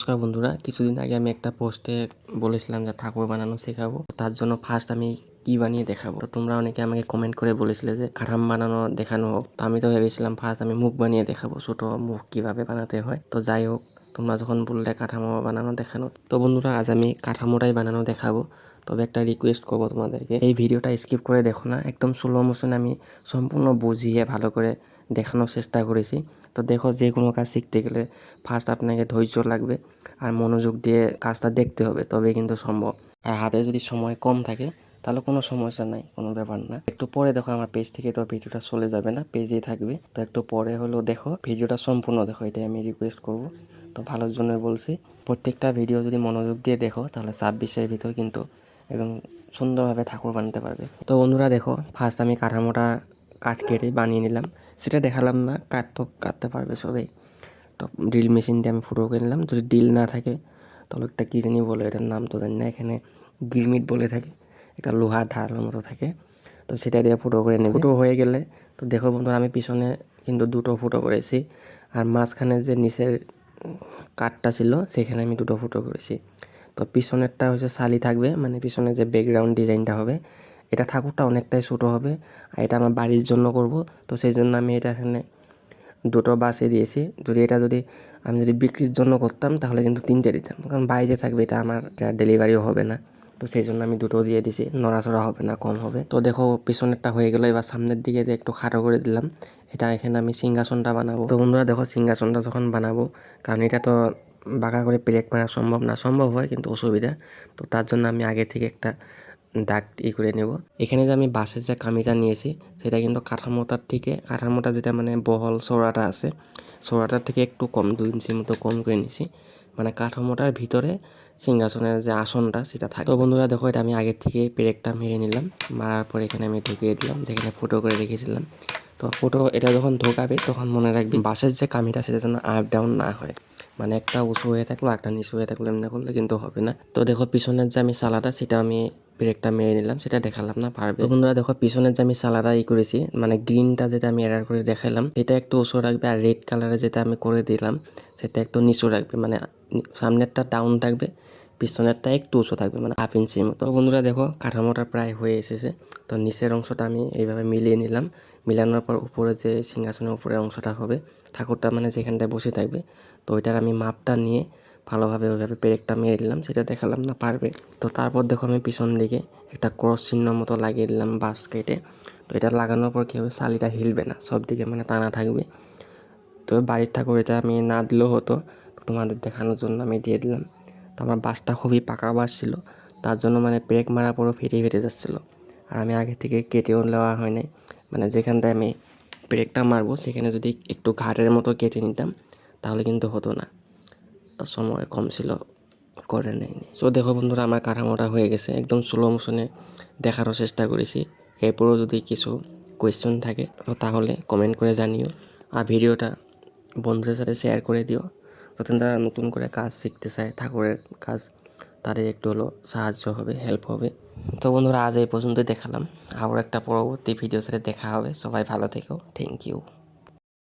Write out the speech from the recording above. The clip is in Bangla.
নমস্কার বন্ধুরা, কিছুদিন আগে আমি একটা পোস্টে বলেছিলাম যে ঠাকুর বানানো শেখাবো। তার জন্য ফার্স্ট আমি কি বানিয়ে দেখাবো? তোমরা অনেকে আমাকে কমেন্ট করে বলেছিলে যে কাঠাম বানানো দেখানো হোক। তো আমি তো ভেবেছিলাম ফার্স্ট আমি মুখ বানিয়ে দেখাবো, ছোট মুখ কীভাবে বানাতে হয়। তো যাই হোক, তোমরা যখন বললে কাঠামো বানানো দেখানো, তো বন্ধুরা আজ আমি কাঠামোটাই বানানো দেখাবো। তবে একটা রিকোয়েস্ট করব তোমাদেরকে, এই ভিডিওটা স্কিপ করে দেখো না। একদম স্লো মোশনে আমি সম্পূর্ণ বুঝিয়ে ভালো করে দেখানোর চেষ্টা করেছি। তো দেখো যে কোনো কাজ শিখতে গেলে ফার্স্ট আপনাকে ধৈর্য লাগবে আর মনোযোগ দিয়ে কাজটা দেখতে হবে তবে কিন্তু সম্ভব। আর হাতে যদি সময় কম থাকে, তাহলে কোনো সমস্যা নাই, কোনো ব্যাপার না। একটু পরে দেখো আমার পেজ থেকে তো ভিডিওটা চলে যাবে না পেজেই থাকবে। তো একটু পরে হলেও দেখো ভিডিওটা সম্পূর্ণ দেখো, এটাই আমি রিকোয়েস্ট করব। তো ভালোর জন্য বলছি, প্রত্যেকটা ভিডিও যদি মনোযোগ দিয়ে দেখো, তাহলে ছাব্বিশের ভিতর কিন্তু একদম সুন্দরভাবে ঠাকুর বানাতে পারবে। তো বন্ধুরা দেখো ফার্স্ট আমি কাঠামোটা কাঠ কেটে বানিয়ে নিলাম। সেটা দেখালাম না কাঠ তো কাটতে পারবে সবাই। তো ড্রিল মেশিন দিয়ে আমি ফুটো করে নিলাম যদি ড্রিল না থাকে তাহলে একটা কী জানি বলে এটার নাম তো জানি না এখানে গিরমিট বলে থাকে একটা লোহার ধারার মতো থাকে। তো সেটা দিয়ে ফুটো করে নেবে। ফুটো হয়ে গেলে? তো দেখো বন্ধুরা আমি পিছনে কিন্তু দুটো ফুটো করেছি আর মাঝখানে যে নিচের কাঠটা ছিল সেখানে আমি দুটো ফুটো করেছি। তো পিছনেরটা হচ্ছে সালি থাকবে মানে পিছনে যে ব্যাকগ্রাউন্ড ডিজাইনটা হবে এটা ঠাকুরটা অনেকটাই ছোটো হবে আর এটা আমার বাড়ির জন্য করব। তো সেই জন্য আমি এটা এখানে দুটো বাসে দিয়েছি। যদি এটা যদি আমি যদি বিক্রির জন্য করতাম তাহলে কিন্তু তিনটে দিতাম। কারণ বাইরে থাকবে এটা আমার ডেলিভারিও হবে না। তো সেই জন্য আমি দুটো দিয়ে দিছি নড়াচড়া হবে না, কম হবে। তো দেখো পিছনেরটা হয়ে গেলো, এবার সামনের দিকে যে একটু খাটো করে দিলাম, এটা এখানে আমি সিংহাসনটা বানাবো। তো বন্ধুরা দেখো সিংহাসনটা যখন বানাবো, কারণ এটা তো বাঁকা করে প্লেট মারা সম্ভব না, সম্ভব হয় কিন্তু অসুবিধা। তো তার জন্য আমি আগে থেকে একটা দাগ ই করে নেব। এখানে যে আমি বাঁশের যে কামিটা নিয়েছি, সেটা কিন্তু কাঠামোটার থেকে, কাঠামোটা যেটা মানে বহল চৌড়াটা আছে চৌড়াটার থেকে একটু কম, দুই ইঞ্চির মতো কম করে নিয়েছি মানে কাঠামোটার ভিতরে সিংহাসনের যে আসনটা, সেটা থাকে। তো বন্ধুরা, দেখো, এটা আমি আগের থেকে পেরেকটা মেরে নিলাম। মারার পর এখানে আমি ঢুকিয়ে দিলাম, যেখানে ফুটো করে রেখেছিলাম। তো ফুটো এটা যখন ঢোকাবে, তখন মনে রাখবি বাঁশের যে কামিটা সেটা যেন আপ ডাউন না হয়। মানে একটা উঁচু হয়ে থাকল, একটা নিচু হয়ে থাকল, এমনি করলে কিন্তু হবে না। তো দেখো, পিছনের যে আমি সালাটা সেটা আমি ব্রেকটা মেরে নিলাম, সেটা দেখালাম না, পারবে। বন্ধুরা দেখো পিছনের যে আমি সালাটা ই করেছি মানে গ্রিনটা যেটা আমি এডার করে দেখালাম, এটা একটু উঁচু রাখবে আর রেড কালারে যেটা আমি করে দিলাম, সেটা একটু নিচু রাখবে মানে সামনেরটা ডাউন থাকবে, পিছনেরটা একটু উঁচু থাকবে মানে হাফ ইঞ্চির মতো। বন্ধুরা দেখো, কাঠামোটা প্রায় হয়ে এসেছে, তো নিচের অংশটা আমি এইভাবে মিলিয়ে নিলাম, মিলানোর পর উপরে যে সিংহাসনের উপরে অংশটা হবে, ঠাকুরটা মানে যেখানটায় বসে থাকবে, তো ওইটার আমি মাপটা নিয়ে ভালোভাবে ওইভাবে পেরেকটা মেরে দিলাম, সেটা দেখালাম না, পারবে। তো তারপর দেখো আমি পিছন দিকে একটা ক্রস চিহ্ন মতো লাগিয়ে দিলাম বাস কেটে তো এটা লাগানোর পর কী হবে শালিটা হিলবে না, সব দিকে মানে টানা থাকবে। তো বাড়ির ঠাকুর এটা আমি না দিলেও হতো তোমাদের দেখানোর জন্য আমি দিয়ে দিলাম। তো আমার বাসটা খুবই পাকা বাস ছিল, তার জন্য মানে ব্রেক মারার পরও ফেটে ফেটে যাচ্ছিল। আর আমি আগে থেকে কেটেও নেওয়া হয় নাই মানে যেখানটায় আমি ব্রেকটা মারবো, সেখানে যদি একটু ঘাটের মতো কেটে নিতাম, তাহলে কিন্তু হতো না। সময় কম ছিল, করে নেয়নি। সো দেখো বন্ধুরা, আমার কাঠামোটা হয়ে গেছে। একদম স্লো মোশনে দেখারও চেষ্টা করেছি। এরপরেও যদি কিছু কোয়েশ্চেন থাকে তো তাহলে কমেন্ট করে জানিও। আর ভিডিওটা বন্ধুদের সাথে শেয়ার করে দিও। যাতে তারা নতুন করে কাজ শিখতে চায়, ঠাকুরের কাজ, তাদের একটু হলো সাহায্য হবে হেল্প হবে। তো বন্ধুরা, আজ এই পর্যন্তই দেখালাম। আবার একটা পরবর্তী ভিডিওর সাথে দেখা হবে। সবাই ভালো থেকো। Thank you